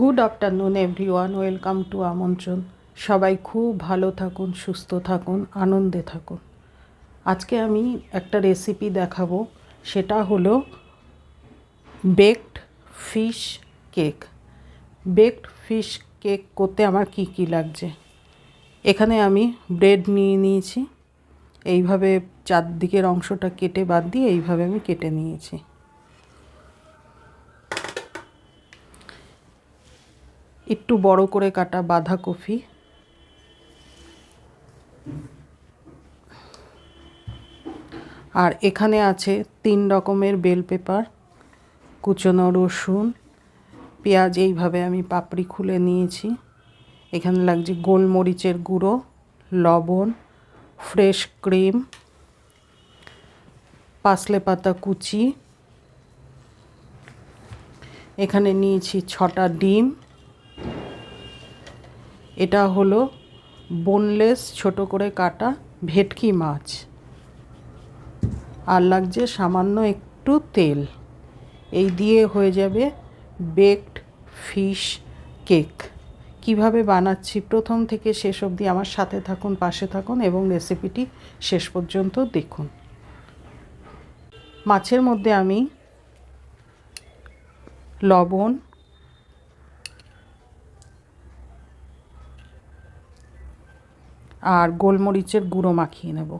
Good afternoon everyone welcome to আমন্ত্রণ সবাই খুব ভালো থাকুন, সুস্থ থাকুন, আনন্দে থাকুন। আজকে আমি একটা রেসিপি দেখাবো। সেটা হলো baked fish cake baked fish cake করতে আমার কি কি লাগছে? এখানে আমি ব্রেড নিয়ে নিয়েছি। এইভাবে চারদিকের অংশটা কেটে বাদ দিয়ে এইভাবে আমি কেটে নিয়েছি। একটু বড় করে কাটা বাঁধাকপি। আর এখানে আছে তিন রকমের বেল পেপার, কুচনো রসুন, পেঁয়াজ, এইভাবে আমি পাপড়ি খুলে নিয়েছি। এখানে লাগছে গোলমরিচের গুঁড়ো, লবণ, ফ্রেশ ক্রিম পাসলে পাতা কুচি। এখানে নিয়েছি ছটা ডিম। এটা হলো বোনলেস ছোট করে কাটা ভেটকি মাছ। আর লাগছে সামান্য একটু তেল। এই দিয়ে হয়ে যাবে বেকড ফিশ কেক কীভাবে বানাচ্ছি? প্রথম থেকে শেষ অবধি আমার সাথে থাকুন, পাশে থাকুন এবং রেসিপিটি শেষ পর্যন্ত দেখুন। মাছের মধ্যে আমি লবণ আর গোলমরিচের গুঁড়ো মাখিয়ে নেব।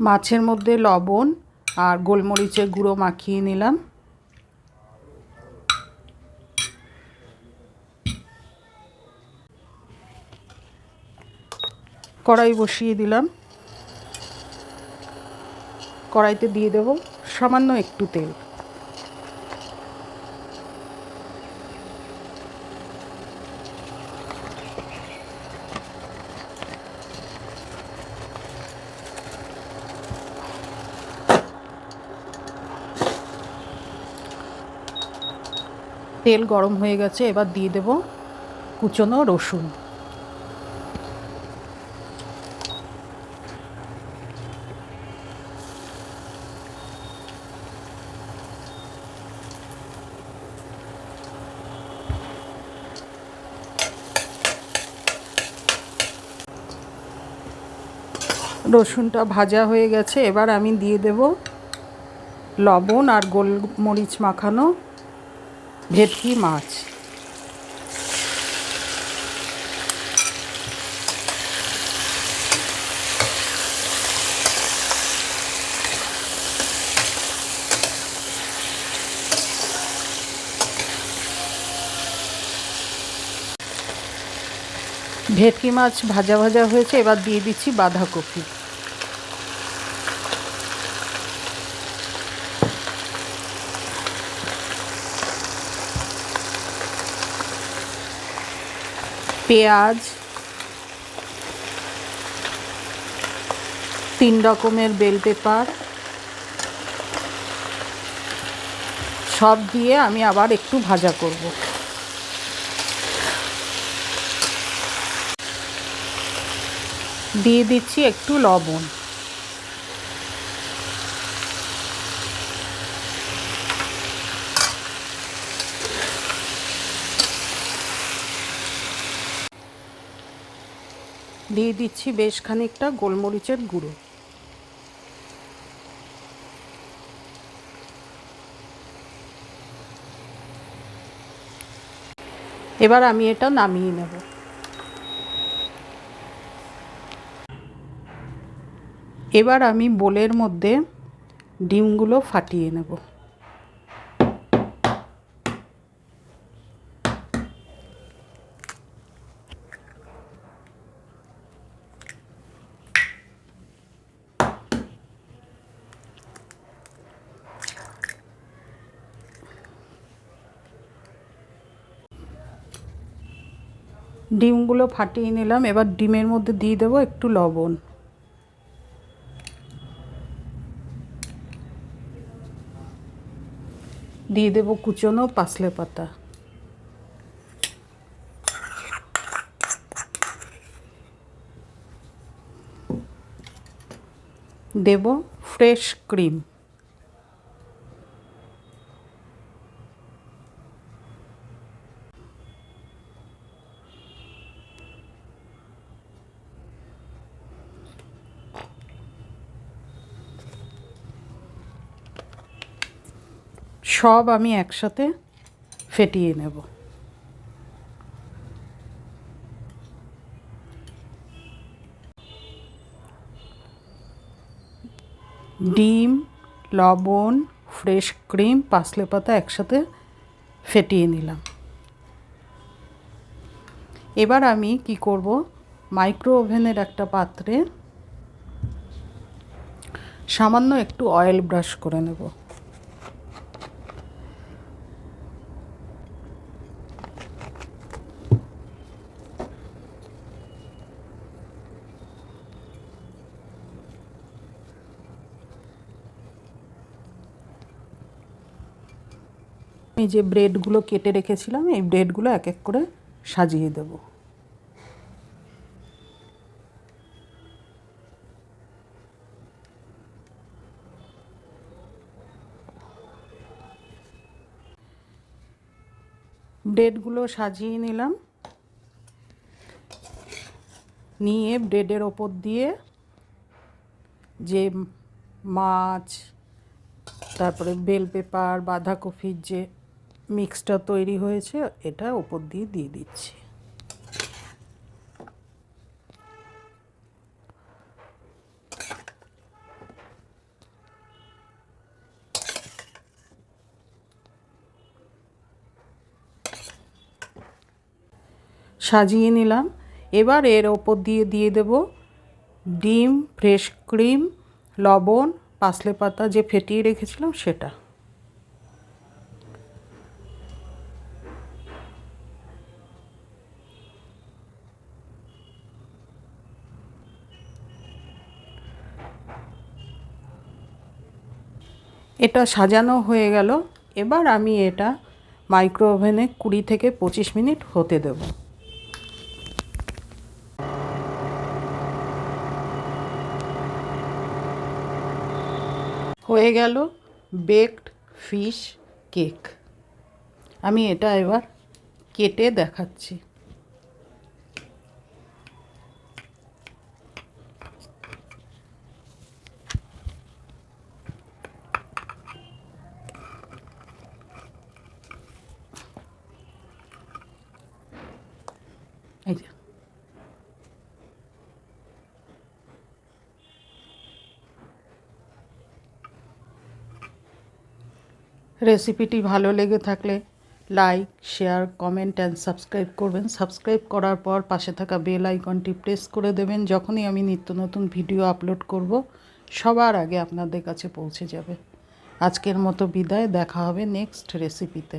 মাছের মধ্যে লবণ আর গোলমরিচের গুঁড়ো মাখিয়ে নিলাম। কড়াই বসিয়ে দিলাম। কড়াইতে দিয়ে দেব সামান্য একটু তেল। তেল গরম হয়ে গেছে, এবার দিয়ে দেব কুচনো রসুন। রসুনটা ভাজা হয়ে গেছে এবার আমি দিয়ে দেব লবণ আর গোলমরিচ মাখানো ভেটকি মাছ। ভেটকি মাছ ভাজা ভাজা হয়েছে, এবার দিয়ে দিচ্ছি বাঁধাকপি। পেঁয়াজ, তিন রকমের বেল পেপার, সব দিয়ে আমি আবার একটু ভাজা করব। দিয়ে দিচ্ছি একটু লবণ। দিয়ে দিচ্ছি বেশ খানিকটা গোলমরিচের গুঁড়ো। এবার আমি এটা নামিয়ে নেব। এবার আমি বোলের মধ্যে ডিমগুলো ফাটিয়ে নেব। ডিমগুলো ফাটিয়ে নিলাম। এবার ডিমের মধ্যে দিয়ে দেবো একটু লবণ। দিয়ে দেবো কুচনো পাসলে পাতা। দেব ফ্রেশ ক্রিম। সব আমি একসাথে ফেটিয়ে নেব। ডিম, লবণ, ফ্রেশ ক্রিম পাসলে পাতা একসাথে ফেটিয়ে নিলাম। এবার আমি কি করব? মাইক্রো ওভেনের একটা পাত্রে সামান্য একটু অয়েল ব্রাশ করে নেব। এই যে ব্রেডগুলো কেটে রেখেছিলাম, এই ব্রেডগুলো এক এক করে সাজিয়ে দেব। ব্রেডগুলো সাজিয়ে নিলাম। নিয়ে ব্রেডের ওপর দিয়ে যে মাছ, তারপরে বেল পেপার, বাঁধাকপির যে মিক্সটা তৈরি হয়েছে, এটা ওপর দিয়ে দিয়ে দিচ্ছি। সাজিয়ে নিলাম। এবার এর ওপর দিয়ে দিয়ে দেব ডিম, ফ্রেশ ক্রিম, লবণ পাসলে পাতা যে ফেটিয়ে রেখেছিলাম সেটা। এটা সাজানো হয়ে গেল। এবার আমি এটা মাইক্রো ওভেনে কুড়ি থেকে পঁচিশ মিনিট হতে দেব। হয়ে গেল বেকড ফিশ কেক। আমি এটা এবার কেটে দেখাচ্ছি এই যে রেসিপিটি ভালো লেগে থাকলে like share comment and subscribe করবেন। সাবস্ক্রাইব করার পর পাশে থাকা বেল আইকনটি প্রেস করে দেবেন। যখনই আমি নিত্য নতুন ভিডিও আপলোড করব, সবার আগে আপনাদের কাছে পৌঁছে যাবে। আজকের মতো বিদায়, দেখা হবে নেক্সট রেসিপিতে